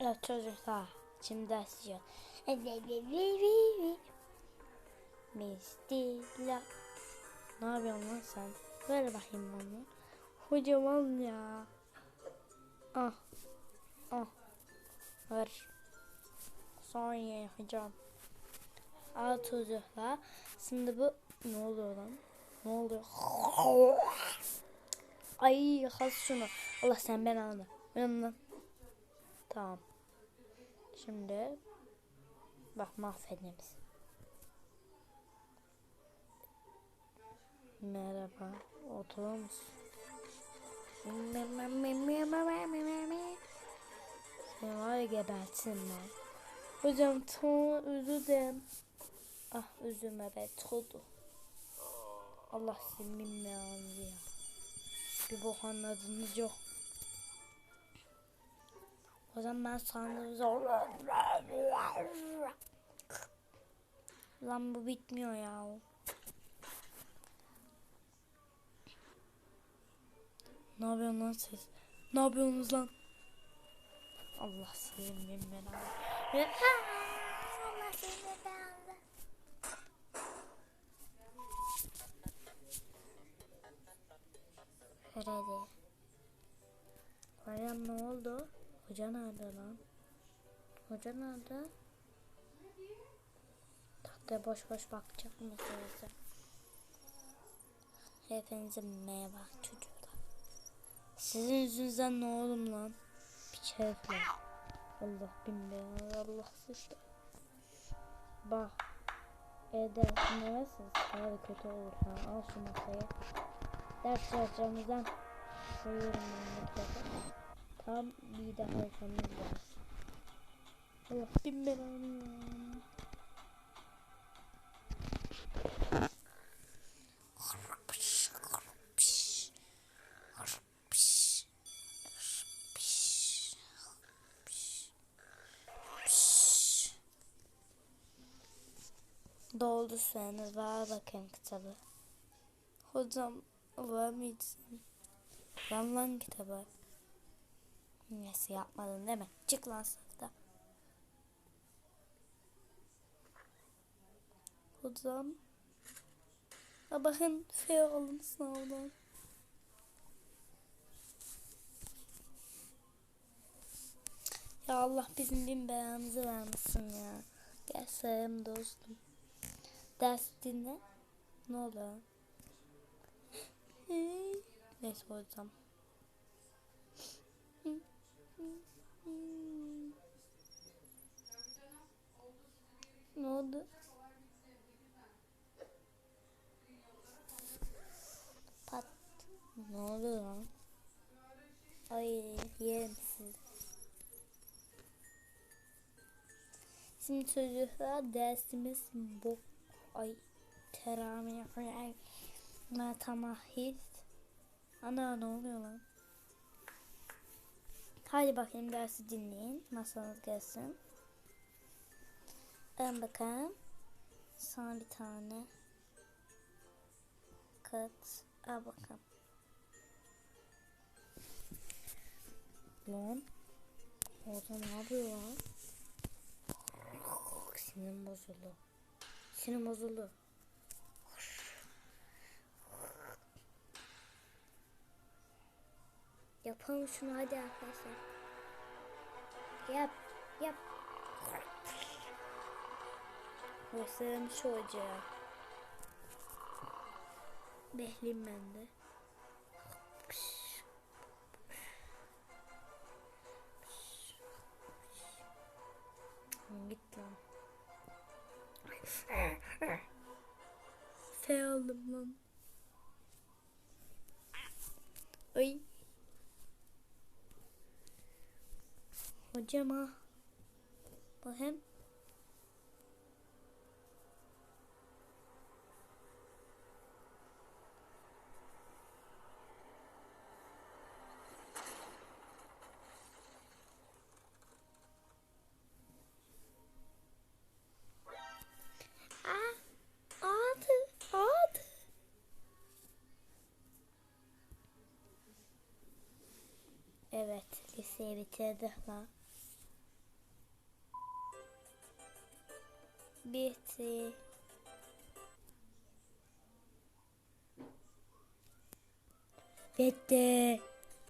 Evet çocuklar şimdi ders yiyor. Mistila. Ne yapıyorsun lan sen? Ver bakayım bana. Hocam al ya. Ah. Ah. Ver. Sonra hocam. Al çocuklar. Şimdi bu ne oluyor lan? Ne oluyor? Ay kas şunu. Allah sen ben alma. Ben lan. Tamam. Şimdi bak mahvediniz. Merhaba. Oturur musun? Seni var ya gebertin ben. Hocam tamam özür dilerim. Ah üzülme be çoğdu. Allah seni bilmiyorum ya. Bir bok anladınız yok. O zaman ben sandım zor. Lan bu bitmiyor ya. Ne yapıyorsun lan siz? Ne yapıyorsunuz lan? Allah sizin bin belanı. Allah sizin belanı. Freddy. Meryem ne oldu? Hoca nerede lan? Hoca nerede? Tahtaya boş boş bakacak mısınız? Hepinize merhaba çocuklar. Sizin yüzünüzden ne oğlum lan? Piç herifler. Allah bilmiyor. Allah sıçtı. Bak. Evde dinlemezsiniz. Daha da kötü olur. Ha, al şu masayı. Ders çalışacağımızdan ben mutlaka. Tam bir daha arkamız var. Allah bin belanı. Doldu süreniz. Ver bakayım kitabı. Hocam vermeyeceğim. Ver lan kitabı. Neyse yapmadın değil mi? Çık lan sınıfta. Hocam. Bakın fail alın sınavdan. Ya Allah bizim bin belanımızı vermesin ya. Gel sayalım dostum. Ders dinle. Ne oluyor? Neyse hocam. Ne oldu? Pat. Ne oldu lan? Ay yerim sizi. Şimdi çocuklar dersimiz bu ay teramih ay matemahis. Ana ne oluyor lan? Hadi bakayım dersi dinleyin. Masanız gelsin. Ön bakalım. Sana bir tane kağıt. Al bakalım. Lan. Orada ne yapıyor lan? Sinirim bozuldu. Sinirim bozuldu. Yapalım şunu hadi arkadaşlar. Yap, yap. Göstermiş hoca. Behliyim ben de. Git lan. F aldım lan. Ay. Hocam ha. Bakayım. Adı. Evet, liseyi bitirdik lan. Bitti. Bitti.